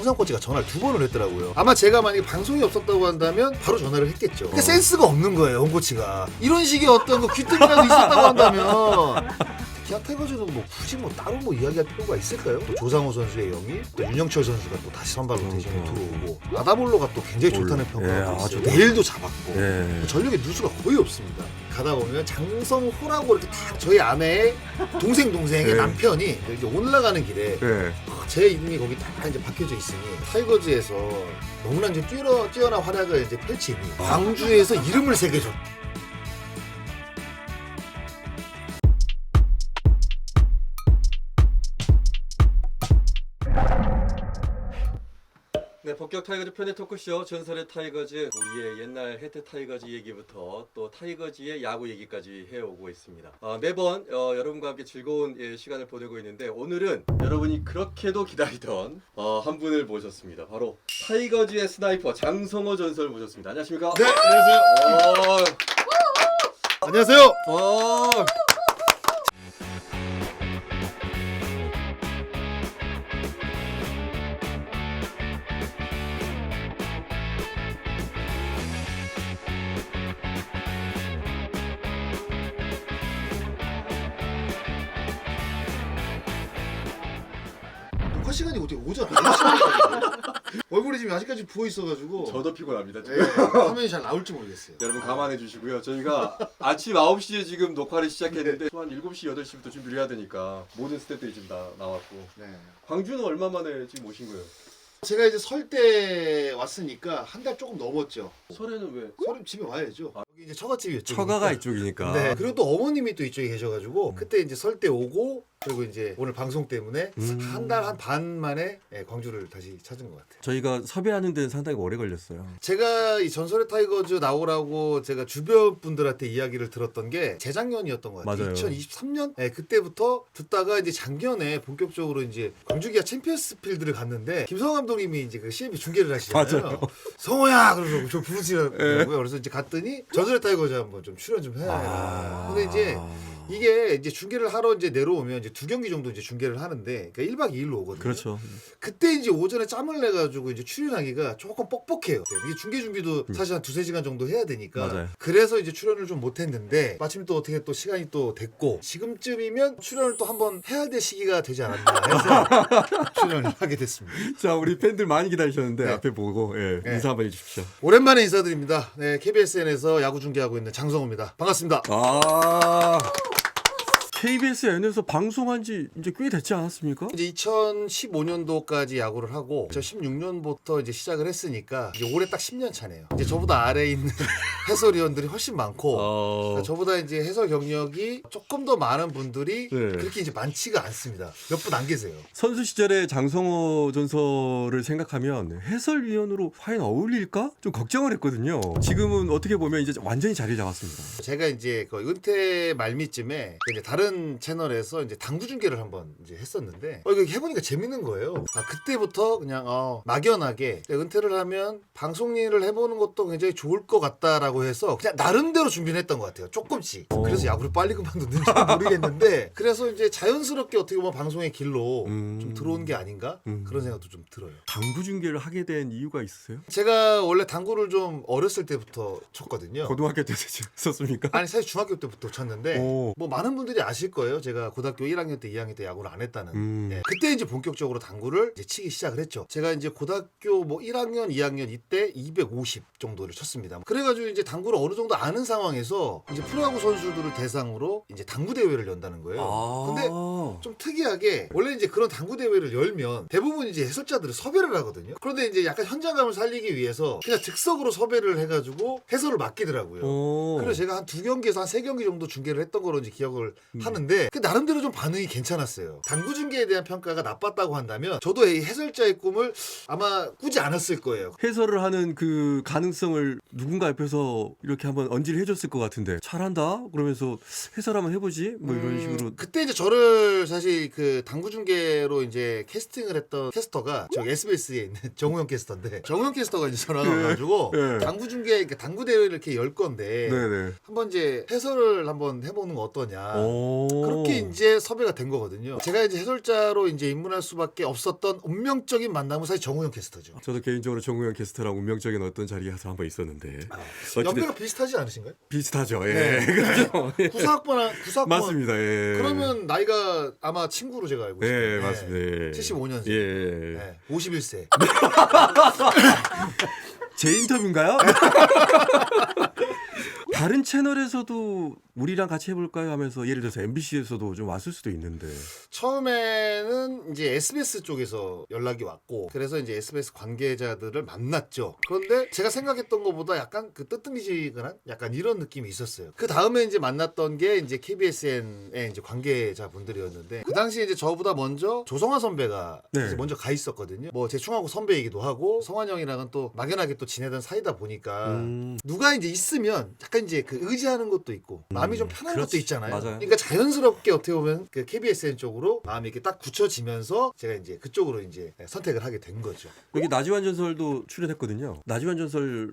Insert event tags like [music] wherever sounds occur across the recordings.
정상 코치가 전화를 두 번을 했더라고요. 아마 제가 만약에 방송이 없었다고 한다면 바로 전화를 했겠죠. 근데 어. 센스가 없는 거예요, 홍 코치가. 이런 식의 어떤 그 귀뜸이라도 있었다고 한다면 기아 타이거즈는 뭐 굳이 뭐 따로 뭐 이야기할 필요가 있을까요? 또 조상호 선수의 영입, 또 윤영철 선수가 또 다시 선발 로테이션에 어, 어. 들어오고 아다볼로가 또 굉장히 좋다는 올- 평가가 예, 고 아, 있어요. 좋다. 내일도 잡았고 예. 전력의 누수가 거의 없습니다. 가다 보면 장성호라고 이렇게 딱 저희 아내의 동생 동생의 네. 남편이 이렇게 올라가는 길에 네. 아, 제 이름이 거기 딱 이제 박혀져 있으니 타이거즈에서 너무나 이제 뛰어, 뛰어난 활약을 이제 펼치니 광주에서 이름을 새겨줬. 본격 타이거즈 편의 토크쇼 전설의 타이거즈 우리의 옛날 혜태 타이거즈 얘기부터 또 타이거즈의 야구 얘기까지 해오고 있습니다. 아, 매번 어, 여러분과 함께 즐거운 예, 시간을 보내고 있는데 오늘은 여러분이 그렇게도 기다리던 어, 한 분을 모셨습니다. 바로 타이거즈의 스나이퍼 장성호 전설 모셨습니다. 안녕하십니까? 네, 안녕하세요. 안녕하세요. 어, 지금 아직까지 부어 있어가지고 저도 피곤합니다. 지금. 네, 화면이 잘 나올지 모르겠어요. [laughs] 여러분 감안해 주시고요. 저희가 아침 9시에 지금 녹화를 시작했는데 또한 7시, 8시부터 준비를 해야 되니까 모든 스태프들이 지금 다 나왔고 네. 광주는 얼마 만에 지금 오신 거예요? 제가 이제 설 때 왔으니까 한 달 조금 넘었죠. 설에는 왜? 설은 집에 와야죠. 여기 이제 처갓집이었죠. 처가가 이쪽이니까. 네. 그리고 또 어머님이 또 이쪽에 계셔가지고 그때 이제 설 때 오고 그리고 이제 오늘 방송 때문에 음. 한달 한 반 만에 예, 광주를 다시 찾은 것 같아요. 저희가 섭외하는 데는 상당히 오래 걸렸어요. 제가 이 전설의 타이거즈 나오라고 제가 주변 분들한테 이야기를 들었던 게 재작년이었던 것 같아요. 맞아요. 2023년? 네, 그때부터 듣다가 이제 작년에 본격적으로 이제 광주기아 챔피언스 필드를 갔는데 김성호 감독님이 이제 그 CMB 중계를 하시잖아요. 맞아요. 성호야! 그러고 저 부르시더라고요. 그래서 이제 갔더니 전설의 타이거즈 한번 좀 출연 좀 해야 아. 근데 이제 이게 이제 중계를 하러 이제 내려오면 이제 두 경기 정도 이제 중계를 하는데 그러니까 1박 2일로 오거든요. 그렇죠. 그때 이제 오전에 짬을 내 가지고 이제 출연하기가 조금 뻑뻑해요. 이게 중계 준비도 사실 한 두세 시간 정도 해야 되니까. 음. 맞아요. 그래서 이제 출연을 좀 못 했는데 마침 또 어떻게 또 시간이 또 됐고 지금쯤이면 출연을 또 한번 해야 될 시기가 되지 않았나 해서 [laughs] 출연을 하게 됐습니다. 자, 우리 팬들 많이 기다리셨는데 네. 앞에 보고 예, 네. 인사 한번 해 주십시오. 오랜만에 인사드립니다. 네, KBSN에서 야구 중계하고 있는 장성호입니다. 반갑습니다. 아. KBS N에서 방송한 지 이제 꽤 됐지 않았습니까? 이제 2015년도까지 야구를 하고 2016년부터 이제 시작을 했으니까 이제 올해 딱 10년 차네요. 이제 저보다 아래 에 있는 [laughs] 해설위원들이 훨씬 많고 어. 그러니까 저보다 이제 해설 경력이 조금 더 많은 분들이 네. 그렇게 이제 많지가 않습니다. 몇 분 안 계세요. 선수 시절의 장성호 전설을 생각하면 해설위원으로 과연 어울릴까? 좀 걱정을 했거든요. 지금은 어떻게 보면 이제 완전히 자리 잡았습니다. 제가 이제 그 은퇴 말미쯤에 그 이제 다른 채널에서 이제 당구 중계를 한번 이제 했었는데 어, 이거 해보니까 재밌는 거예요. 아, 그때부터 그냥 어, 막연하게 은퇴를 하면 방송 일을 해보는 것도 굉장히 좋을 것 같다라고 해서 그냥 나름대로 준비를 했던 것 같아요. 조금씩. 어. 그래서 야구를 빨리 그만뒀는지 모르겠는데 [laughs] 그래서 이제 자연스럽게 어떻게 보면 방송의 길로 음. 좀 들어온 게 아닌가 음. 그런 생각도 좀 들어요. 당구 중계를 하게 된 이유가 있으세요? 제가 원래 당구를 좀 어렸을 때부터 쳤거든요. 고등학교 때 [laughs] 썼습니까? 아니 사실 중학교 때부터 쳤는데 오. 뭐 많은 분들이 아실 거예요. 제가 고등학교 1학년 때, 2학년 때 야구를 안 했다는. 음. 예, 그때 이제 본격적으로 당구를 이제 치기 시작을 했죠. 제가 이제 고등학교 뭐 1학년, 2학년 이때 250 정도를 쳤습니다. 그래가지고 이제 당구를 어느 정도 아는 상황에서 이제 프로야구 선수들을 대상으로 이제 당구 대회를 연다는 거예요. 아. 근데 좀 특이하게 원래 이제 그런 당구 대회를 열면 대부분 이제 해설자들을 섭외를 하거든요. 그런데 이제 약간 현장감을 살리기 위해서 그냥 즉석으로 섭외를 해가지고 해설을 맡기더라고요. 어. 그래서 제가 한 두 경기에서 한 세 경기 정도 중계를 했던 거로 이제 기억을 음. 하는데 그 나름대로 좀 반응이 괜찮았어요. 당구 중계에 대한 평가가 나빴다고 한다면 저도 이 해설자의 꿈을 아마 꾸지 않았을 거예요. 해설을 하는 그 가능성을 누군가 옆에서 이렇게 한번 언지를 해줬을 것 같은데 잘한다 그러면서 해설 한번 해보지 뭐 이런 음, 식으로 그때 이제 저를 사실 그 당구 중계로 이제 캐스팅을 했던 캐스터가 저 SBS에 있는 [laughs] 정우영 캐스터인데 정우영 캐스터가 이제 전화가 와가지고 네. 당구 중계 그러니까 당구 대회를 이렇게 열 건데 네네 한번 이제 해설을 한번 해보는 거 어떠냐. 오. 오. 그렇게 이제 섭외가 된 거거든요. 제가 이제 해설자로 이제 입문할 수밖에 없었던 운명적인 만남은 사실 정우영 캐스터죠. 저도 개인적으로 정우영 게스트랑 운명적인 어떤 자리에서 한번 있었는데 어쨌든 연배가 비슷하지 않으신가요? 비슷하죠. 예. 네. [laughs] 그렇죠. 예. 구사학번 구사학번 맞습니다. 예. 그러면 나이가 아마 친구로 제가 알고 있어요. 예, 맞습니다. 예. 75년생. 예. 네, 51세. [laughs] 제 인터뷰인가요? [laughs] 다른 채널에서도 우리랑 같이 해볼까요 하면서 예를 들어서 MBC에서도 좀 왔을 수도 있는데 처음에는 이제 SBS 쪽에서 연락이 왔고 그래서 이제 SBS 관계자들을 만났죠. 그런데 제가 생각했던 것보다 약간 그 뜨뜻미지근한 약간 이런 느낌이 있었어요. 그 다음에 이제 만났던 게 이제 KBSN의 이제 관계자분들이었는데 그 당시에 이제 저보다 먼저 조성아 선배가 네. 이제 먼저 가 있었거든요. 뭐제 충하고 선배이기도 하고 성환 형이랑은 또 막연하게 또 지내던 사이다 보니까 음, 누가 이제 있으면 약간 이제 그 의지하는 것도 있고 마음 이 좀 편한 그렇지. 것도 있잖아요. 맞아요. 그러니까 자연스럽게 어떻게 보면 그 KBSN 쪽으로 마음이 이렇게 딱 굳혀지면서 제가 이제 그쪽으로 이제 선택을 하게 된 거죠. 여기 나지완 전설도 출연했거든요. 나지완 전설을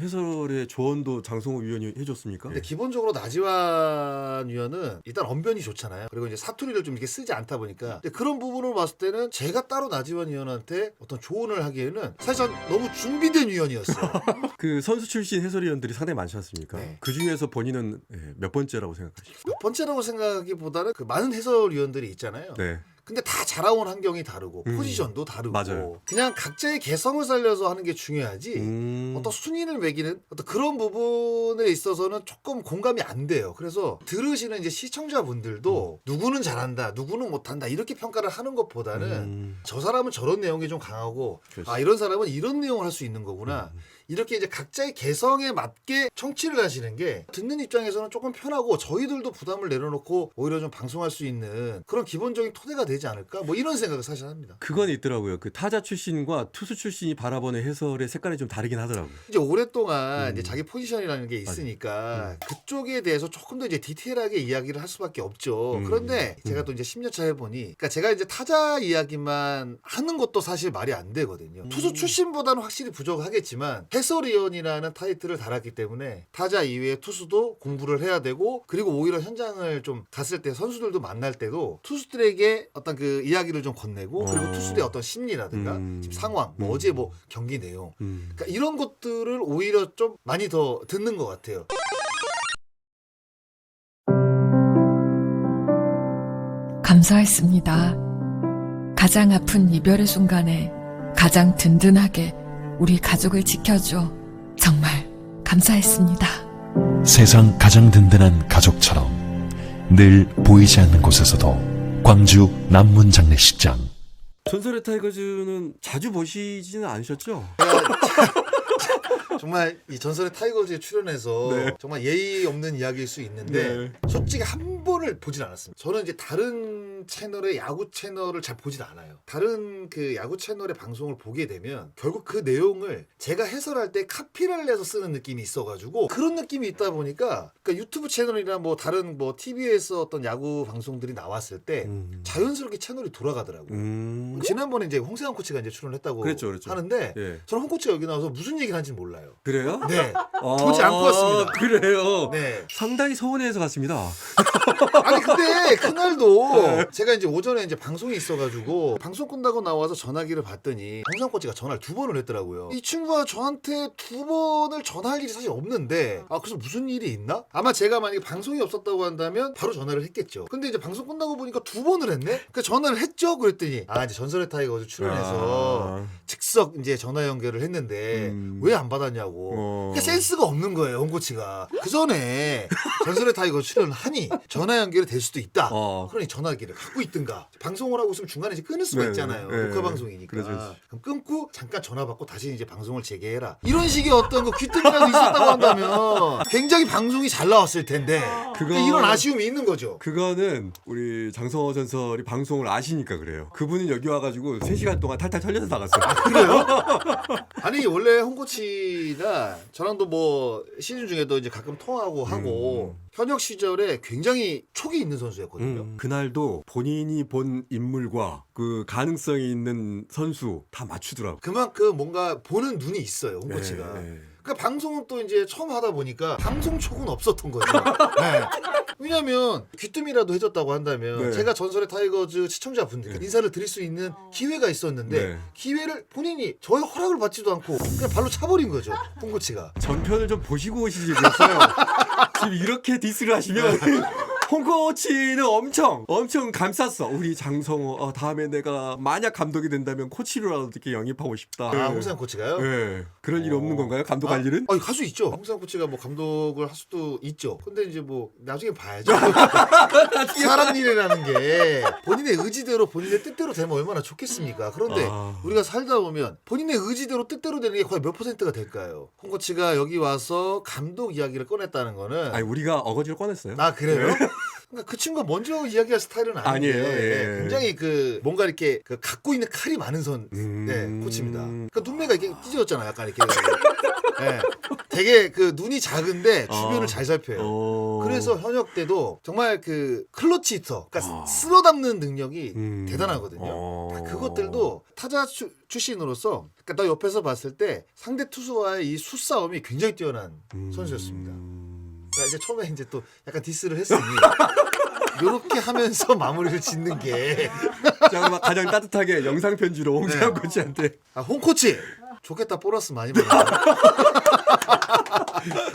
해설의 조언도 장성호 위원이 해줬습니까? 근데 기본적으로 나지완 위원은 일단 언변이 좋잖아요. 그리고 이제 사투리를 좀 이렇게 쓰지 않다 보니까 근데 그런 부분을 봤을 때는 제가 따로 나지완 위원한테 어떤 조언을 하기에는 사실 전 너무 준비된 위원이었어요. [laughs] 그 선수 출신 해설위원들이 상당히 많지 않습니까? 네. 그 중에서 본인은 예, 몇 번째라고 생각하시죠? 몇 번째라고 생각하기보다는 그 많은 해설위원들이 있잖아요. 네. 근데 다 자라온 환경이 다르고 음. 포지션도 다르고 맞아요. 그냥 각자의 개성을 살려서 하는 게 중요하지 음, 어떤 순위를 매기는 어떤 그런 부분에 있어서는 조금 공감이 안 돼요. 그래서 들으시는 이제 시청자분들도 누구는 잘한다, 누구는 못한다 이렇게 평가를 하는 것보다는 음, 저 사람은 저런 내용이 좀 강하고 그렇지. 아 이런 사람은 이런 내용을 할 수 있는 거구나. 음. 이렇게 이제 각자의 개성에 맞게 청취를 하시는 게 듣는 입장에서는 조금 편하고 저희들도 부담을 내려놓고 오히려 좀 방송할 수 있는 그런 기본적인 토대가 되지 않을까 뭐 이런 생각을 사실 합니다. 그건 있더라고요. 그 타자 출신과 투수 출신이 바라보는 해설의 색깔이 좀 다르긴 하더라고요. 이제 오랫동안 음. 이제 자기 포지션이라는 게 있으니까 그쪽에 대해서 조금 더 이제 디테일하게 이야기를 할 수밖에 없죠. 음. 그런데 제가 음. 또 이제 10년 차 해보니, 그러니까 제가 이제 타자 이야기만 하는 것도 사실 말이 안 되거든요. 음. 투수 출신보다는 확실히 부족하겠지만 해설위원이라는 타이틀을 달았기 때문에 타자 이외에 투수도 공부를 해야 되고 그리고 오히려 현장을 좀 갔을 때 선수들도 만날 때도 투수들에게 어떤 그 이야기를 좀 건네고 그리고 어. 투수들의 어떤 심리라든가 음. 지금 상황, 뭐 음. 어제 뭐 경기 내용 음. 그러니까 이런 것들을 오히려 좀 많이 더 듣는 것 같아요. 감사했습니다. 가장 아픈 이별의 순간에 가장 든든하게 우리 가족을 지켜줘. 정말 감사했습니다. 세상 가장 든든한 가족처럼 늘 보이지 않는 곳에서도 광주 남문 장례식장 전설의 타이거즈는 자주 보시지는 않으셨죠? [laughs] 정말 이 전설의 타이거즈에 출연해서 네. 정말 예의 없는 이야기일 수 있는데 네. 솔직히 한 번을 보진 않았습니다. 저는 이제 다른 채널의 야구 채널을 잘 보질 않아요. 다른 그 야구 채널의 방송을 보게 되면 결국 그 내용을 제가 해설할 때 카피를 내서 쓰는 느낌이 있어가지고 그런 느낌이 있다 보니까 그러니까 유튜브 채널이나 뭐 다른 뭐 TV에서 어떤 야구 방송들이 나왔을 때 음. 자연스럽게 채널이 돌아가더라고요. 음. 지난번에 이제 홍세환 코치가 이제 출연했다고 그랬죠, 그랬죠. 하는데 예. 저는 홍 코치가 여기 나와서 무슨 얘기를 하는지 몰라요. 그래요? 네. 아, 보지 않고 왔습니다. 그래요. 네. 상당히 서운해서 갔습니다. 아니 근데 그날도 네. 제가 이제 오전에 이제 방송이 있어가지고 방송 끝나고 나와서 전화기를 봤더니 홍상 코치가 전화를 두 번을 했더라고요. 이 친구가 저한테 두 번을 전화할 일이 사실 없는데 아 그래서 무슨 일이 있나? 아마 제가 만약에 방송이 없었다고 한다면 바로 전화를 했겠죠. 근데 이제 방송 끝나고 보니까 두 번을 했네. 그 전화를 했죠. 그랬더니 아 이제 전설의 타이거즈 출연해서 아. 즉석 이제 전화 연결을 했는데 음. 왜 안 받았냐고. 어. 그게 센스가 없는 거예요, 홍 코치가. 그 전에 전설의 타이거 출연을 하니 전화 연결이 될 수도 있다. 어. 그러니 전화기를 갖고 있든가. 방송을 하고 있으면 중간에 이제 끊을 수가 네, 있잖아요. 네. 녹화 방송이니까. 그렇죠, 그렇죠. 그럼 끊고 잠깐 전화 받고 다시 이제 방송을 재개해라. 이런 식의 어떤 그 귀뜸이라도 있었다고 한다면 굉장히 방송이 잘 나왔을 텐데. 그거- 이런 아쉬움이 있는 거죠. 그거는 우리 장성호 전설이 방송을 아시니까 그래요. 그분은 여기 와가지고 3시간 동안 탈탈 털려서 나갔어요. 그래요? [laughs] 아니 원래 홍코치가 저랑도 뭐 시즌 중에도 이제 가끔 통화하고 하고 현역 시절에 굉장히 촉이 있는 선수였거든요. 음, 그날도 본인이 본 인물과 그 가능성이 있는 선수 다 맞추더라고. 그만큼 뭔가 보는 눈이 있어요 홍코치가. 네, 네. 그러니까 방송은 또 이제 처음 하다 보니까 방송 촉은 없었던 거죠. [laughs] 네. 왜냐면 귀뜸이라도 해줬다고 한다면 네. 제가 전설의 타이거즈 시청자분들께 네. 인사를 드릴 수 있는 기회가 있었는데 네. 기회를 본인이 저의 허락을 받지도 않고 그냥 발로 차버린 거죠. 홍코치가. 전편을 좀 보시고 오시지 그랬어요. [laughs] 지금 이렇게 디스를 하시면 홍코치는 엄청 엄청 감쌌어. 우리 장성호 어, 다음에 내가 만약 감독이 된다면 코치로라도 이렇게 영입하고 싶다. 아, 홍상 코치가요? 네. 그럴 일 어. 없는 건가요? 감독할 아, 일은? 아니 할수 있죠. 홍상 코치가 뭐 감독을 할 수도 있죠. 근데 이제 뭐 나중에 봐야죠. [laughs] 사람 일이라는 게 본인의 의지대로 본인의 뜻대로 되면 얼마나 좋겠습니까? 그런데 아. 우리가 살다 보면 본인의 의지대로 뜻대로 되는 게 거의 몇 퍼센트가 될까요? 홍 코치가 여기 와서 감독 이야기를 꺼냈다는 거는 아니 우리가 어거지로 꺼냈어요. 아 그래요? 그러니까 그 친구가 먼저 이야기할 스타일은 아닌데 아니에요, 예. 네, 굉장히 그 뭔가 이렇게 그 갖고 있는 칼이 많은 선 음. 네, 코치입니다. 그러니까 눈매가 이렇게 찢어졌잖아, 약간 이렇게. 네, 되게 그 눈이 작은데 주변을 어. 잘 살펴요. 어. 그래서 현역 때도 정말 그 클러치 히터, 그러니까 어. 쓸어 담는 능력이 음. 대단하거든요. 어. 그것들도 타자 출, 출신으로서 그러니까 나 옆에서 봤을 때 상대 투수와의 이 수싸움이 굉장히 뛰어난 음. 선수였습니다. 그러니까 이제 처음에 이제 또 약간 디스를 했으니 [laughs] 이렇게 하면서 마무리를 짓는 게 자, 막 가장 따뜻하게 영상 편지로 네. 코치한테 아, 홍코치 좋겠다 보너스 많이 [laughs] 받아.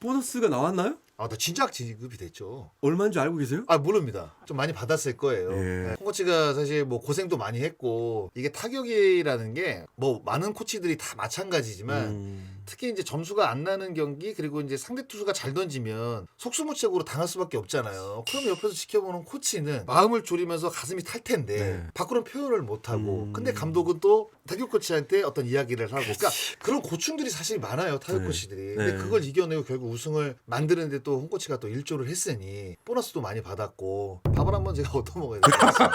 보너스가 나왔나요? 아, 나 진작 지급이 됐죠. 얼마인 줄 알고 계세요? 아 모릅니다. 좀 많이 받았을 거예요. 예. 네. 홍 코치가 사실 뭐 고생도 많이 했고 이게 타격이라는 게 뭐 많은 코치들이 다 마찬가지지만 음. 특히 이제 점수가 안 나는 경기 그리고 이제 상대 투수가 잘 던지면 속수무책으로 당할 수밖에 없잖아요. 그럼 옆에서 지켜보는 코치는 마음을 졸이면서 가슴이 탈 텐데 네. 밖으로는 표현을 못 하고 음. 근데 감독은 또 타격 코치한테 어떤 이야기를 하고 그러니까 그런 고충들이 사실 많아요 타격 네. 코치들이. 근데 네. 그걸 이겨내고 결국 우승을 만드는데 또 홍 코치가 또 일조를 했으니 보너스도 많이 받았고 밥을 한번 제가 [laughs] 얻어 먹어야 되겠어요.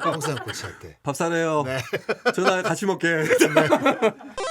[laughs] 홍상 코치한테. 밥 사래요. 네. 전화 같이 먹게. [laughs]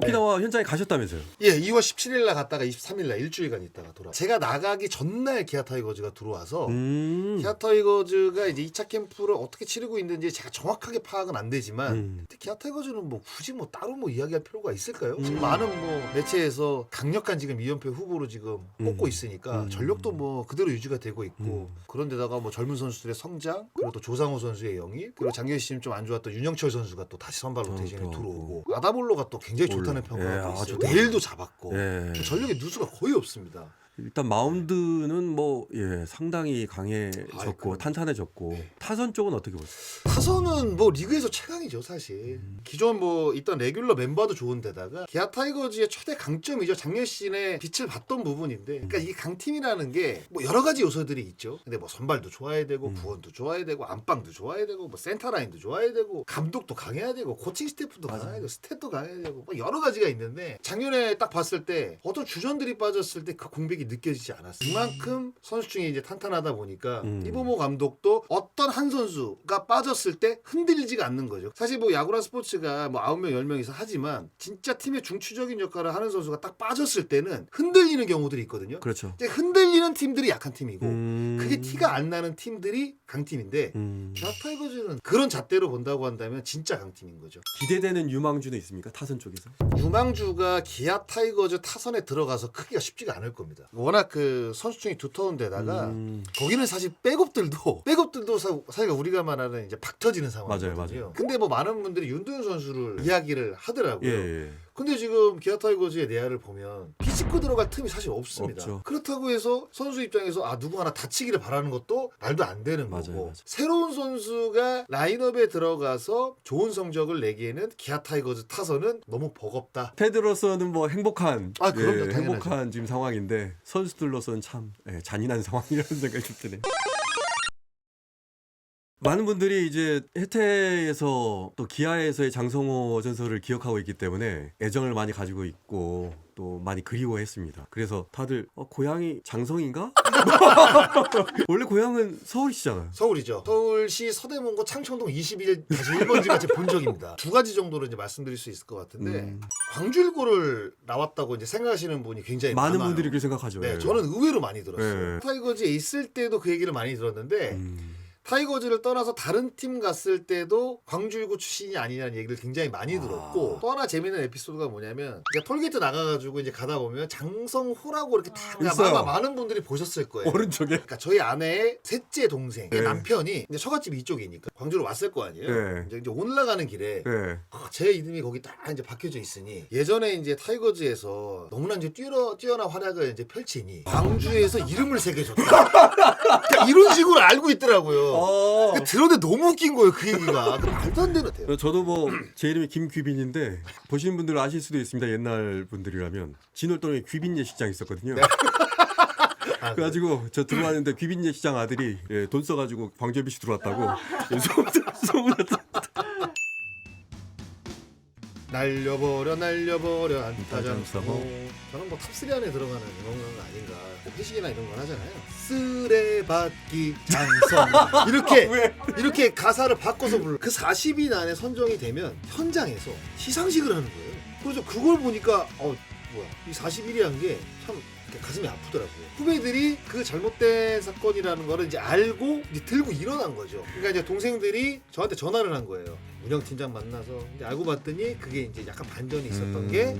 오키나와 현장에 가셨다면서요? 예, 2월 17일 날 갔다가 23일 날 일주일간 있다가 돌아. 제가 나가기 전날 기아 타이거즈가 들어와서 음. 기아 타이거즈가 이제 2차 캠프를 어떻게 치르고 있는지 제가 정확하게 파악은 안 되지만 음. 기아 타이거즈는 뭐 굳이 뭐 따로 뭐 이야기할 필요가 있을까요? 음. 지금 많은 뭐 매체에서 강력한 지금 2연패 후보로 지금 꼽고 음. 있으니까 음. 전력도 뭐 그대로 유지가 되고 있고 음. 그런데다가 뭐 젊은 선수들의 성장 그리고 또 조상우 선수의 영입 그리고 작년 시즌 좀 안 좋았던 윤영철 선수가 또 다시 선발 어, 로테이션에 들어오고. 들어오고 아다볼로가 또 굉장히 좋다는 올라. 평가가 예, 또 있어요. 아주 내일도 잡았고 예. 전력의 누수가 거의 없습니다. 일단 마운드는 뭐 예, 상당히 강해졌고. 탄탄해졌고 네. 타선 쪽은 어떻게 보세요? 타선은 뭐 리그에서 최강이죠 사실 기존 뭐 있던 레귤러 멤버도 좋은데다가 기아 타이거즈의 최대 강점이죠 작년 시즌에 빛을 봤던 부분인데 그러니까 이게 강팀이라는 게 뭐 여러 가지 요소들이 있죠 근데 뭐 선발도 좋아야 되고 음. 구원도 좋아야 되고 안방도 좋아야 되고 뭐 센터 라인도 좋아야 되고 감독도 강해야 되고 코칭 스태프도. 강해야 되고 스탯도 강해야 되고 뭐 여러 가지가 있는데 작년에 딱 봤을 때 어떤 주전들이 빠졌을 때 그 공백이 느껴지지 않았어요 그만큼 선수 중에 이제 탄탄하다 보니까 음. 이보모 감독도 어떤 한 선수가 빠졌을 때 흔들리지가 않는 거죠. 사실 뭐 야구란 스포츠가 뭐 9명, 10명이서 하지만 진짜 팀의 중추적인 역할을 하는 선수가 딱 빠졌을 때는 흔들리는 경우들이 있거든요. 그렇죠. 근데 흔들리는 팀들이 약한 팀이고 음. 그게 티가 안 나는 팀들이 강팀인데 음. 기아 타이거즈는 그런 잣대로 본다고 한다면 진짜 강팀인 거죠. 기대되는 유망주는 있습니까? 타선 쪽에서? 유망주가 기아 타이거즈 타선에 들어가서 크기가 쉽지가 않을 겁니다. 워낙 그 선수층이 두터운 데다가 음. 거기는 사실 백업들도 [laughs] 백업들도 사, 사실 우리가 말하는 이제 박 터지는 상황이거든요. 맞아요, 맞아요. 근데 뭐 많은 분들이 윤도현 선수를 이야기를 하더라고요. 예, 예. 근데 지금 기아 타이거즈의 내야를 보면 비집고 들어갈 틈이 사실 없습니다. 없죠. 그렇다고 해서 선수 입장에서 아 누구 하나 다치기를 바라는 것도 말도 안 되는 맞아요, 거고 맞아요. 새로운 선수가 라인업에 들어가서 좋은 성적을 내기에는 기아 타이거즈 타선은 너무 버겁다. 패드로서는 뭐 행복한 아, 그럼요. 예, 당연하죠. 행복한 지금 상황인데 선수들로서는 참 예, 잔인한 [laughs] 상황이라는 생각이 좀 드네요. 많은 분들이 이제 혜태에서 또 기아에서의 장성호 전설을 기억하고 있기 때문에 애정을 많이 가지고 있고 또 많이 그리워했습니다. 그래서 다들 어, 고향이 장성인가? [laughs] 원래 고향은 서울시잖아요. 서울이죠. 서울시 서대문구 창청동 21-1번지가 제 본적입니다. 두 가지 정도로 이제 말씀드릴 수 있을 것 같은데 음. 광주일고를 나왔다고 이제 생각하시는 분이 굉장히 많은 많아요. 분들이 그렇게 생각하죠. 네, 예. 저는 의외로 많이 들었어요. 네. 타이거즈에 있을 때도 그 얘기를 많이 들었는데 음. 타이거즈를 떠나서 다른 팀 갔을 때도 광주일고 출신이 아니냐는 얘기를 굉장히 많이 아. 들었고 또 하나 재밌는 에피소드가 뭐냐면 이제 톨게이트 나가가지고 이제 가다 보면 장성호라고 이렇게 다 있어요. 아마 많은 분들이 보셨을 거예요. 오른쪽에 그러니까 저희 아내의 셋째 동생 네. 남편이 이제 처갓집 이쪽이니까 광주로 왔을 거 아니에요. 네. 이제, 이제 올라가는 길에 네. 아, 제 이름이 거기 딱 이제 박혀져 있으니 예전에 이제 타이거즈에서 너무나 이제 뛰어 뛰어난 활약을 이제 펼치니 광주에서 이름을 새겨줬다. [laughs] 그러니까 이런 식으로 알고 있더라고요. 어. 근데 들었는데 너무 웃긴 거예요 그 얘기가 그 말도 안 되는 돼요. 저도 뭐 제 이름이 김귀빈인데 보시는 분들 아실 수도 있습니다. 옛날 분들이라면 진월동에 귀빈 예식장 있었거든요. 아, [laughs] 그래가지고 저 들어왔는데 귀빈 예식장 아들이 예, 돈 써가지고 광주비 씨 들어왔다고 예, 소문- 소문 났다. 날려버려 날려버려. 안타장사호 저는 뭐 탑3 안에 들어가는 그런 거 아닌가. 뭐 회식이나 이런 건 하잖아요. 쓰레받기 장성. [laughs] 이렇게 왜? 이렇게 가사를 바꿔서 불러. 그 40인 안에 선정이 되면 현장에서 시상식을 하는 거예요. 그래서 그걸 보니까 어 뭐야. 이 41이라는 게참 가슴이 아프더라고요. 후배들이 그 잘못된 사건이라는 거를 이제 알고 이제 들고 일어난 거죠. 그러니까 이제 동생들이 저한테 전화를 한 거예요 운영 팀장 만나서 이제 알고 봤더니 그게 이제 약간 반전이 있었던 게